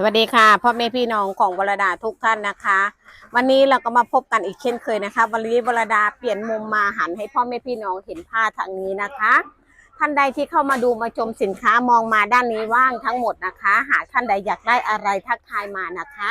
สวัสดีค่ะพ่อแม่พี่น้องของวรดาทุกท่านนะคะ วันนี้เราก็มาพบกันอีกเช่นเคยนะคะ วันนี้วรดาเปลี่ยนมุมมาหันให้พ่อแม่พี่น้องเห็นผ้าทางนี้นะคะ ท่านใดที่เข้ามาดูมาชมสินค้ามองมาด้านนี้ว่างทั้งหมดนะคะ หากท่านใดอยากได้อะไรทักทายมานะคะ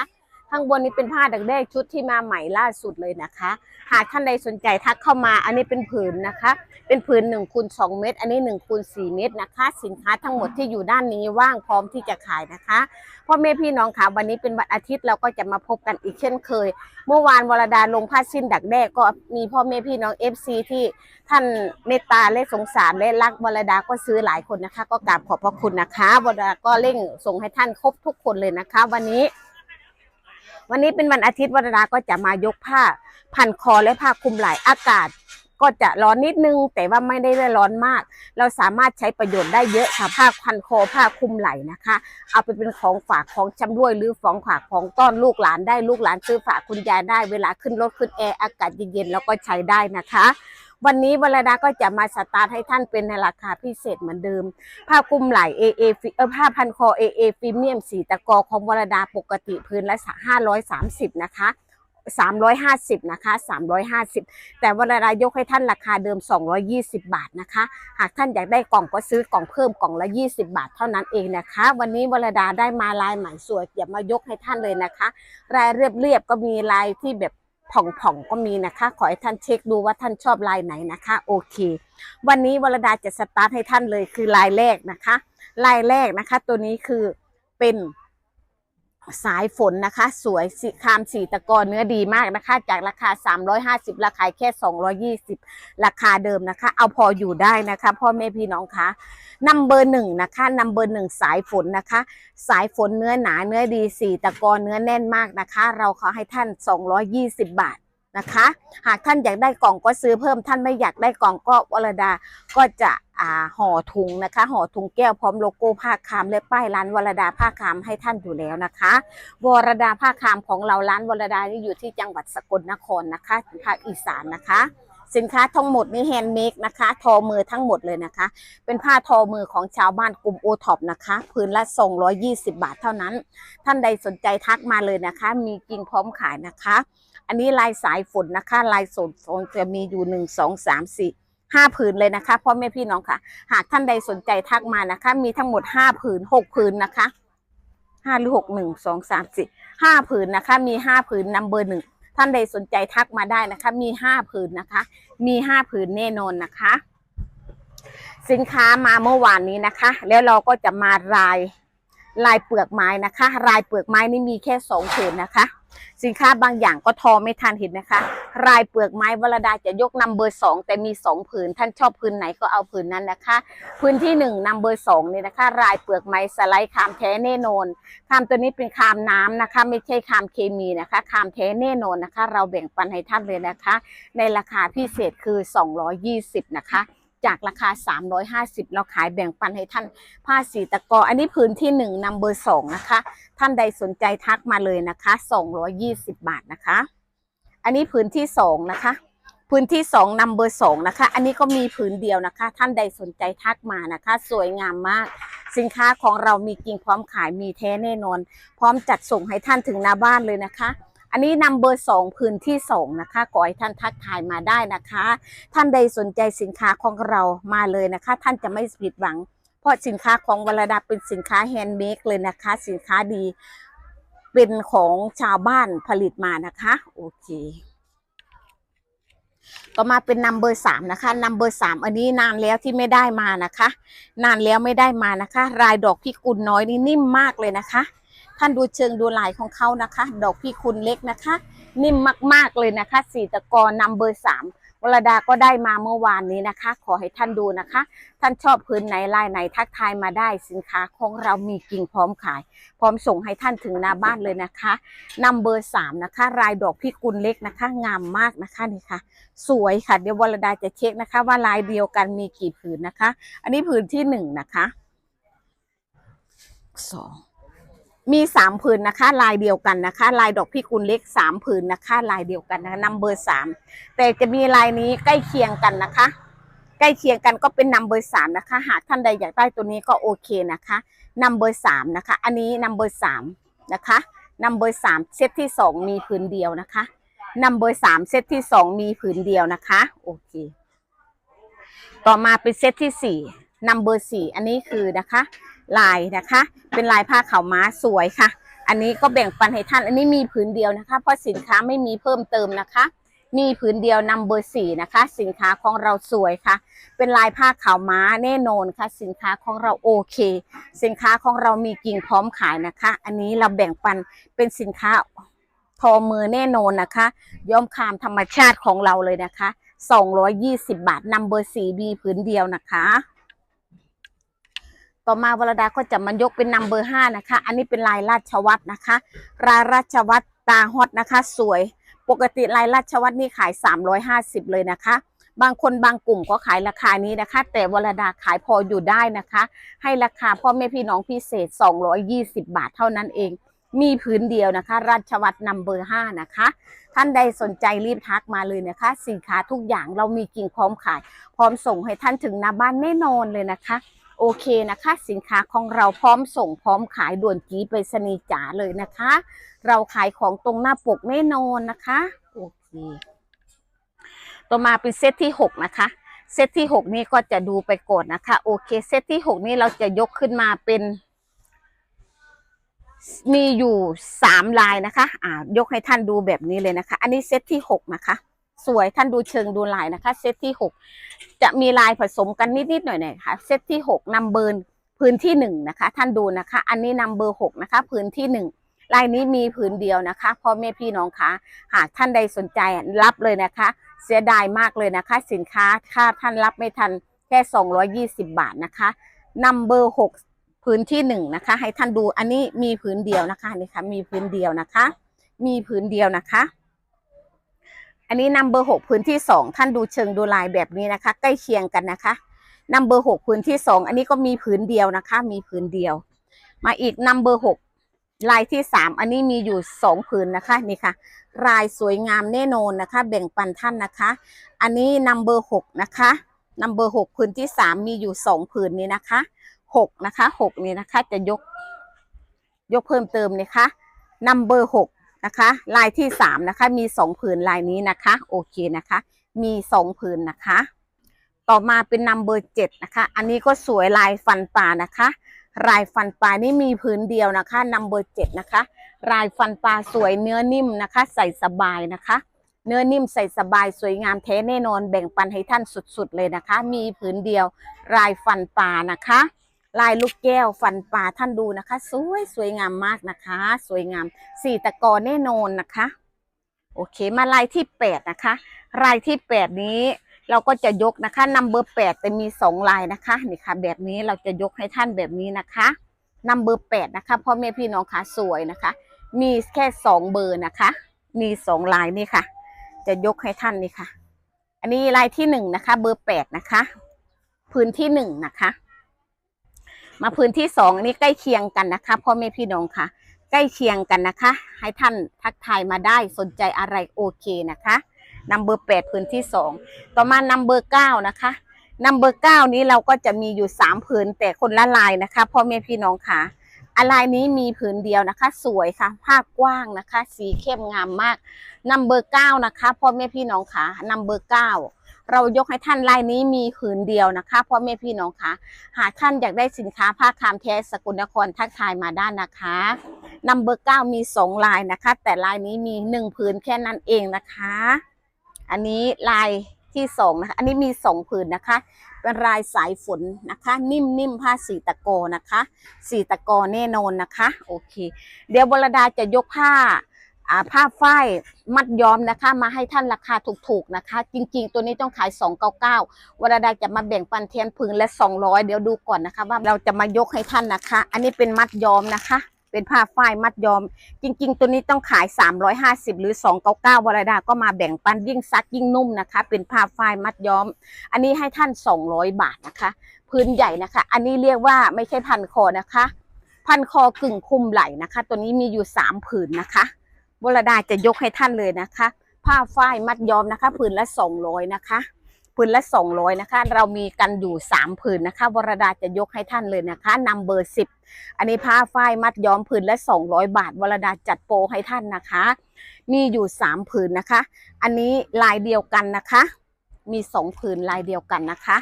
ข้างบนนี้เป็นผ้าดักแด้ชุดที่มาใหม่ล่าสุดเลยนะคะ หากท่านใดสนใจทักเข้ามา อันนี้เป็นผืนนะคะ เป็นผืน1คูณ2เมตร อันนี้1คูณ4เมตรนะคะ สินค้าทั้งหมดที่อยู่ด้านนี้ว่างพร้อมที่จะขายนะคะพ่อแม่พี่น้องค่ะวันนี้เป็นวันอาทิตย์เราก็จะมาพบกันอีกเช่นเคย เมื่อวานวรดาลงผ้าสิ้นดักแด้ก็มีพ่อแม่พี่น้อง FC ที่ท่านเมตตาและสงสารและรักวรดาก็ซื้อหลายคนนะคะ ก็กราบขอบพระคุณนะคะวรดาก็เร่งส่งให้ท่านครบทุกคนเลยนะคะ วันนี้ วันนี้เป็นวันอาทิตย์วรดาก็จะมายกผ้า พันคอและผ้าคลุมไหล่อากาศ ก็จะร้อนนิดนึง แต่ว่าไม่ได้ร้อนมาก เราสามารถใช้ประโยชน์ได้เยอะค่ะผ้าพันคอผ้าคลุมไหล่นะคะ เอาไปเป็นของฝากของชำร่วยหรือของฝากของต้อนลูกหลานได้ลูกหลานซื้อฝากคุณยายได้เวลาขึ้นรถขึ้นแอร์อากาศเย็นๆแล้วก็ใช้ได้นะคะ วันนี้วรดาก็จะมาสตาร์ทให้ท่านเป็นในราคาพิเศษเหมือนเดิม ผ้าคลุมไหล่ AA ฟเออผ้าพันคอ AA ฟิเมียมสีตะกอของวรดาปกติพื้นละ530 นะคะ350 นะคะ 350 แต่วรดายกให้ท่านราคาเดิม 220 บาทนะคะ หากท่านอยากได้กล่องก็ซื้อกล่องเพิ่มกล่องละ 20 บาทเท่านั้นเองนะคะ วันนี้วรดาได้มาลายใหม่สวยอย่ามายกให้ท่านเลยนะคะ ลายเรียบๆก็มีลายที่แบบ ผ่องๆก็มีนะคะ ขอให้ท่านเช็คดูว่าท่านชอบลายไหนนะคะ โอเค วันนี้วรดาจะสตาร์ทให้ท่านเลยคือลายแรกนะคะ ลายแรกนะคะ ตัวนี้คือเป็น สายฝนนะคะ สวยสีคามสีตะกอนเนื้อดีมากนะคะ จากราคา 350 ราคาแค่ 220 ราคาเดิมนะคะ เอาพออยู่ได้นะคะ พ่อแม่พี่น้องคะนัมเบอร์หนึ่งนะคะนัมเบอร์หนึ่งสายฝนนะคะ สายฝนเนื้อหนาเนื้อดีสีตะกอนเนื้อแน่นมากนะคะ เราขอให้ท่าน 220 บาทนะคะ หากท่านอยากได้กล่องก็ซื้อเพิ่มท่านไม่อยากได้กล่องก็วรดาก็จะ ห่อถุงนะคะห่อถุงแก้วพร้อมโลโก้ผ้าคามและป้ายร้านวรดาผ้าคามให้ท่านอยู่แล้วนะคะวรดาผ้าคามของเราร้านวรดานี่อยู่ที่จังหวัดสกลนครนะคะภาคอีสานนะคะ สินค้าทั้งหมดนี่แฮนด์เมดนะคะ ทอมือทั้งหมดเลยนะคะ เป็นผ้าทอมือของชาวบ้านกลุ่มโอท็อปนะคะพื้นละ 220 บาทเท่านั้น ท่านใดสนใจทักมาเลยนะคะ มีจริงพร้อมขายนะคะ อันนี้ลายสายฝนนะคะ ลายสนฝนจะมีอยู่หนึ่งสองสามสี่ ห้าผืนเลยนะคะพ่อแม่พี่น้องค่ะ หากท่านใดสนใจทักมานะคะ มีทั้งหมดห้าผืนหกผืนนะคะห้าหรือหกหนึ่งสองสามสี่ห้าผืนนะคะ มีห้าผืนนัมเบอร์หนึ่งท่านใดสนใจทักมาได้นะคะ มีห้าผืนนะคะ มีห้าผืนแน่นอนนะคะ สินค้ามาเมื่อวานนี้นะคะ แล้วเราก็จะมาลายลายเปลือกไม้นะคะลายเปลือกไม้นี่มีแค่สองผืนนะคะ สินค้าบางอย่างก็ทอไม่ทันเห็นนะคะลายเปลือกไม้วรดาจะยกนำเบอร์สองแต่มีสองผืนท่านชอบผืนไหนก็เอาผืนนั้นนะคะ พื้นที่หนึ่งนำเบอร์สองนี่นะคะลายเปลือกไม้สไลด์คามแท้แน่นอนคามตัวนี้เป็นคามน้ำนะคะ ไม่ใช่คามเคมีนะคะคามแท้แน่นอนนะคะ เราแบ่งปันให้ท่านเลยนะคะ ในราคาพิเศษคือ 220 นะคะ จากราคา 350 เราขายแบ่งปันให้ท่านผ้าสีตะกอ อันนี้พื้นที่หนึ่งนำเบอร์สองนะคะ ท่านใดสนใจทักมาเลยนะคะ 220 บาทนะคะ อันนี้พื้นที่สองนะคะ พื้นที่สองนำเบอร์สองนะคะ อันนี้ก็มีผืนเดียวนะคะ ท่านใดสนใจทักมานะคะ สวยงามมาก สินค้าของเรามีจริงพร้อมขายมีแท้แน่นอน พร้อมจัดส่งให้ท่านถึงหน้าบ้านเลยนะคะ อันนี้นำเบอร์สองพื้นที่สองนะคะขอให้ท่านทักทายมาได้นะคะ ท่านใดสนใจสินค้าของเรามาเลยนะคะ ท่านจะไม่ผิดหวัง เพราะสินค้าของวรดาเป็นสินค้าแฮนด์เมดเลยนะคะ สินค้าดีเป็นของชาวบ้านผลิตมานะคะโอเคก็มาเป็นนัมเบอร์สามนะคะนัมเบอร์สามอันนี้นานแล้วที่ไม่ได้มานะคะ นานแล้วไม่ได้มานะคะ รายดอกพิกุลน้อยนี่นิ่มมากเลยนะคะ ท่านดูเชิงดูลายของเขานะคะ ดอกพิกุลเล็กนะคะ นิ่มมากๆเลยนะคะสีตะกอนัมเบอร์สามวรดาก็ได้มาเมื่อวานนี้นะคะ ขอให้ท่านดูนะคะ ท่านชอบพื้นไหนลายไหนทักทายมาได้สินค้าของเรามีกิ่งพร้อมขาย พร้อมส่งให้ท่านถึงหน้าบ้านเลยนะคะนัมเบอร์สามนะคะ รายดอกพิกุลเล็กนะคะ งามมากนะคะนี่ค่ะ สวยค่ะเดี๋ยววรดาจะเช็คนะคะ ว่าลายเดียวกันมีกี่ผืนนะคะ อันนี้ผืนที่หนึ่งนะคะสอง มีสามผืนนะคะ ลายเดียวกันนะคะ ลายดอกพิกุลเล็กสามผืนนะคะ ลายเดียวกันนะคะนัมเบอร์สามแต่จะมีลายนี้ใกล้เคียงกันนะคะ ใกล้เคียงกันก็เป็นนัมเบอร์สามนะคะ หากท่านใดอยากได้ตัวนี้ก็โอเคนะคะนัมเบอร์สามนะคะ อันนี้นัมเบอร์สามนะคะนัมเบอร์สามเซตที่สองมีผืนเดียวนะคะนัมเบอร์สามเซตที่สองมีผืนเดียวนะคะโอเคต่อมาเป็นเซตที่สี่นัมเบอร์สี่อันนี้คือนะคะ ลายนะคะ เป็นลายผ้าขาวม้าสวยค่ะ อันนี้ก็แบ่งปันให้ท่าน อันนี้มีผืนเดียวนะคะ เพราะสินค้าไม่มีเพิ่มเติมนะคะ มีผืนเดียวนัมเบอร์สี่นะคะ สินค้าของเราสวยค่ะ เป็นลายผ้าขาวม้าแน่นอนค่ะ สินค้าของเราโอเค สินค้าของเรามีกิ่งพร้อมขายนะคะ อันนี้เราแบ่งปันเป็นสินค้าทอมือแน่นอนนะคะ ย้อมคามธรรมชาติของเราเลยนะคะ 220 บาทนัมเบอร์สี่บีผืนเดียวนะคะ ต่อมาวรดาก็จะมายกเป็นนัมเบอร์ห้านะคะ อันนี้เป็นลายราชวัตรนะคะลายราชวัตรตาฮอตนะคะ สวย ปกติลายราชวัตรนี่ขาย 350 เลยนะคะ บางคนบางกลุ่มก็ขายราคานี้นะคะ แต่วรดาขายพออยู่ได้นะคะ ให้ราคาพ่อแม่พี่น้องพิเศษ 220 บาทเท่านั้นเอง มีพื้นเดียวนะคะ ราชวัตรนัมเบอร์ห้านะคะ ท่านใดสนใจรีบทักมาเลยนะคะ สินค้าทุกอย่างเรามีกิ่งพร้อมขาย พร้อมส่งให้ท่านถึงหน้าบ้านแน่นอนเลยนะคะ โอเคนะคะ สินค้าของเราพร้อมส่งพร้อมขายด่วนกีไปสนีจ๋าเลยนะคะ เราขายของตรงหน้าปกแน่นอนนะคะ โอเค ต่อมาเป็นเซตที่หกนะคะเซตที่หกนี้ก็จะดูไปก่อนนะคะ โอเค เซตที่หกนี้เราจะยกขึ้นมาเป็นมีอยู่สามลายนะคะ อ่ายกให้ท่านดูแบบนี้เลยนะคะ อันนี้เซตที่หกนะคะ สวยท่านดูเชิงดูลายนะคะ เซตที่หกจะมีลายผสมกันนิดๆหน่อยๆค่ะ เซตที่หกนำเบอร์พื้นที่หนึ่งนะคะ ท่านดูนะคะ อันนี้นำเบอร์หกนะคะพื้นที่หนึ่งลายนี้มีผืนเดียวนะคะพ่อแม่พี่น้องคะหากท่านใดสนใจรับเลยนะคะ เสียดายมากเลยนะคะ สินค้าถ้าท่านรับไม่ทันแค่ 220 บาทนะคะนัมเบอร์หกพื้นที่หนึ่งนะคะ ให้ท่านดูอันนี้มีพื้นเดียวนะคะนี่ค่ะมีพื้นเดียวนะคะ มีพื้นเดียวนะคะ อันนี้นัมเบอร์หกพื้นที่สองท่านดูเชิงดูลายแบบนี้นะคะ ใกล้เคียงกันนะคะนัมเบอร์หกพื้นที่สองอันนี้ก็มีพื้นเดียวนะคะ มีพื้นเดียว มาอีกนัมเบอร์หกลายที่สามอันนี้มีอยู่สองผืนนะคะนี่ค่ะ ลายสวยงามแน่นอนนะคะ แบ่งปันท่านนะคะ อันนี้นัมเบอร์หกนะคะนัมเบอร์หกผืนที่สามมีอยู่สองผืนนี้นะคะหกนะคะหกนี้นะคะจะยกยกเพิ่มเติมนะคะนัมเบอร์หก นะคะ ลายที่สามนะคะ มีสองผืนลายนี้นะคะ โอเคนะคะ มีสองผืนนะคะ ต่อมาเป็นนัมเบอร์เจ็ดนะคะ อันนี้ก็สวยลายฟันปลานะคะลายฟันปลานี่มีผืนเดียวนะคะนัมเบอร์เจ็ดนะคะลายฟันปลาสวยเนื้อนิ่มนะคะ ใส่สบายนะคะ เนื้อนิ่มใส่สบายสวยงามแท้แน่นอนแบ่งปันให้ท่านสุดๆเลยนะคะ มีผืนเดียวลายฟันปลานะคะ ลายลูกแก้วฟันปลาท่านดูนะคะ สวยสวยงามมากนะคะ สวยงามสี่ตะกอแน่นอนนะคะ โอเคมาลายที่แปดนะคะลายที่แปดนี้เราก็จะยกนะคะนัมเบอร์แปดแต่มีสองลายนะคะนี่ค่ะ แบบนี้เราจะยกให้ท่านแบบนี้นะคะนัมเบอร์แปดนะคะพ่อแม่พี่น้องคะสวยนะคะ มีแค่สองเบอร์นะคะ มีสองลายนี่ค่ะ จะยกให้ท่านนี่ค่ะ อันนี้ลายที่หนึ่งนะคะ เบอร์แปดนะคะ พื้นที่หนึ่งนะคะ มาพื้นที่สองนี้ใกล้เคียงกันนะคะพ่อแม่พี่น้องค่ะ ใกล้เคียงกันนะคะ ให้ท่านทักทายมาได้สนใจอะไรโอเคนะคะนัมเบอร์แปดพื้นที่สองต่อมานัมเบอร์เก้านะคะนัมเบอร์เก้านี้เราก็จะมีอยู่สามผืนแต่คนละลายนะคะพ่อแม่พี่น้องค่ะอะไรนี้มีผืนเดียวนะคะ สวยค่ะผ้ากว้างนะคะ สีเข้มงามมากนัมเบอร์เก้านะคะพ่อแม่พี่น้องค่ะนัมเบอร์เก้า เรายกให้ท่านลายนี้มีผืนเดียวนะคะพ่อแม่พี่น้องคะหากท่านอยากได้สินค้าผ้าคามแท้สกุลนครทักทายมาได้นะคะนัมเบอร์เก้ามีสองลายนะคะ แต่ลายนี้มีหนึ่งผืนแค่นั้นเองนะคะ อันนี้ลายที่สองนะคะ อันนี้มีสองผืนนะคะ เป็นลายสายฝนนะคะ นิ่มๆผ้าสีตะโกนะคะ สีตะโกแน่นอนนะคะ โอเค เดี๋ยวบรดาจะยกผ้า ผ้าฝ้ายมัดย้อมนะคะ มาให้ท่านราคาถูกๆนะคะ จริงๆ ตัวนี้ต้องขาย 299วรดาจะมาแบ่งปันเทียนผืนละ 200 เดี๋ยวดูก่อนนะคะ ว่าเราจะมายกให้ท่านนะคะ อันนี้เป็นมัดย้อมนะคะ เป็นผ้าฝ้ายมัดย้อม จริง ๆ ตัวนี้ต้องขาย 350 หรือ 299วรดาก็มาแบ่งปันยิ่งซักยิ่งนุ่มนะคะ เป็นผ้าฝ้ายมัดย้อม อันนี้ให้ท่าน 200 บาทนะคะ พื้นใหญ่นะคะ อันนี้เรียกว่าไม่ใช่พันคอนะคะ พันคอกึ่งคุมไหล่นะคะ ตัวนี้มีอยู่3ผืนนะคะ วรดาจะยกให้ท่านเลยนะคะ ผ้าฝ้ายมัดย้อมนะคะผืนละ200นะคะผืนละ200นะคะ เรามีกันอยู่3ผืนนะคะ วรดาจะยกให้ท่านเลยนะคะนำเบอร์10อันนี้ผ้าฝ้ายมัดย้อมผืนละ200บาท วรดาจัดโปรให้ท่านนะคะ มีอยู่3ผืนนะคะ อันนี้ลายเดียวกันนะคะ มี2ผืนลายเดียวกันนะคะ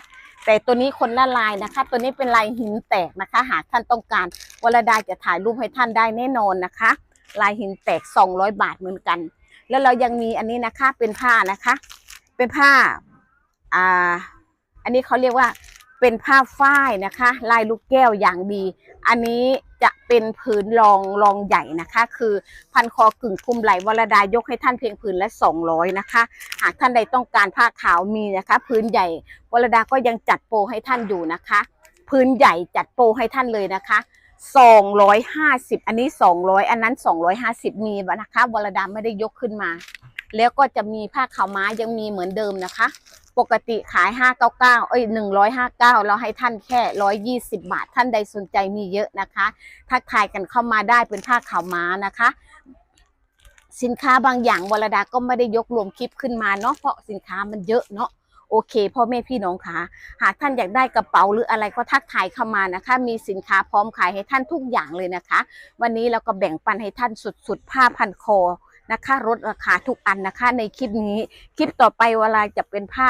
แต่ตัวนี้คนละลายนะคะ ตัวนี้เป็นลายหินแตกนะคะ หากท่านต้องการวรดาจะถ่ายรูปให้ท่านได้แน่นอนนะคะ ลายหินแตก 200 บาทเหมือนกัน แล้วเรายังมีอันนี้นะคะเป็นผ้านะคะ เป็นผ้าอ่าอันนี้เขาเรียกว่าเป็นผ้าฝ้ายนะคะ ลายลูกแก้วอย่างดี อันนี้จะเป็นผืนรองรองใหญ่นะคะ คือพันคอกึ่งคุมไหลวรดายกให้ท่านเพียงผืนละ200นะคะ หากท่านใดต้องการผ้าขาวมีนะคะพื้นใหญ่วรดาก็ยังจัดโปรให้ท่านอยู่นะคะ พื้นใหญ่จัดโปรให้ท่านเลยนะคะ 250 อันนี้ 200 อันนั้น 250 มีนะคะวรดาไม่ได้ยกขึ้นมา แล้วก็จะมีผ้าขาวม้ายังมีเหมือนเดิมนะคะ ปกติขาย 599 เอ้ย 159 เราให้ท่านแค่ 120 บาท ท่านใดสนใจมีเยอะนะคะทักทายกันเข้ามาได้เป็นผ้าขาวม้านะคะ สินค้าบางอย่างวรดาก็ไม่ได้ยกรวมคลิปขึ้นมาเนาะเพราะสินค้ามันเยอะเนาะ อเคพ่อแม่พี่น้องคะหากท่านอยากได้กระเป๋าหรืออะไรก็ทักทายเข้ามานะคะ มีสินค้าพร้อมขายให้ท่านทุกอย่างเลยนะคะ วันนี้เราก็แบ่งปันให้ท่านสุดๆผ้าพันคอนะคะลดราคาทุกอันนะคะ ในคลิปนี้คลิปต่อไปเวลาจะเป็นผ้า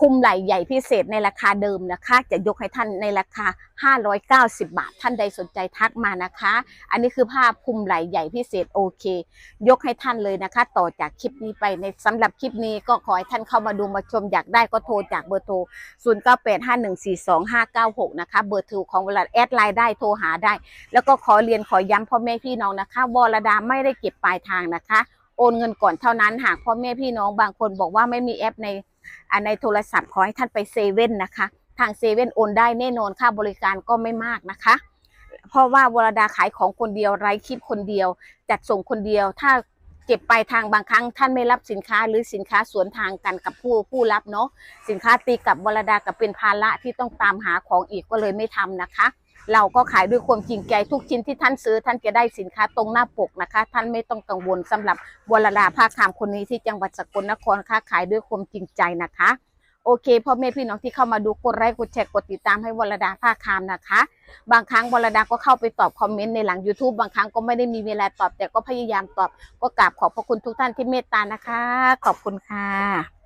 คุมไหล่ใหญ่พิเศษในราคาเดิมนะคะ จะยกให้ท่านในราคา 590 บาท ท่านใดสนใจทักมานะคะ อันนี้คือผ้าคุมไหล่ใหญ่พิเศษโอเค ยกให้ท่านเลยนะคะ ต่อจากคลิปนี้ไปในสำหรับคลิปนี้ก็ขอให้ท่านเข้ามาดูมาชมอยากได้ก็โทรจากเบอร์โทร 0985142596 นะคะ เบอร์โทรของเวลาแอดไลน์ได้โทรหาได้ แล้วก็ขอเรียนขอย้ำพ่อแม่พี่น้องนะคะวรดาไม่ได้เก็บปลายทางนะคะ อนเงินก่อนเท่านั้นหากพ่อแม่พี่น้องบางคนบอกว่าไม่มีแอปในในโทรศัพท์ขอให้ท่านไปเซเว่นนะคะ ทางเซเว่นโอนได้แน่นอนค่าบริการก็ไม่มากนะคะ เพราะว่าวรดาขายของคนเดียวไร้คลิปคนเดียว จัดส่งคนเดียว ถ้าเก็บปลายทางบางครั้งท่านไม่รับสินค้าหรือสินค้าสวนทางกันกับผู้ผู้รับเนาะสินค้าตีกับวรดากับเป็นภาระที่ต้องตามหาของอีกก็เลยไม่ทำนะคะ เราก็ขายด้วยความจริงใจทุกชิ้นที่ท่านซื้อท่านจะได้สินค้าตรงหน้าปกนะคะ ท่านไม่ต้องกังวลสำหรับวรดาภาคามคนนี้ที่จังหวัดสกลนครค้าขายด้วยความจริงใจนะคะโอเคพ่อแม่พี่น้องที่เข้ามาดูกดไลค์กดแชร์กดติดตามให้วรดาภาคามนะคะ บางครั้งวรดาก็เข้าไปตอบคอมเมนต์ในหลัง YouTube บางครั้งก็ไม่ได้มีเวลาตอบแต่ก็พยายามตอบ ก็กราบขอบพระคุณทุกท่านที่เมตตานะคะ ขอบคุณค่ะ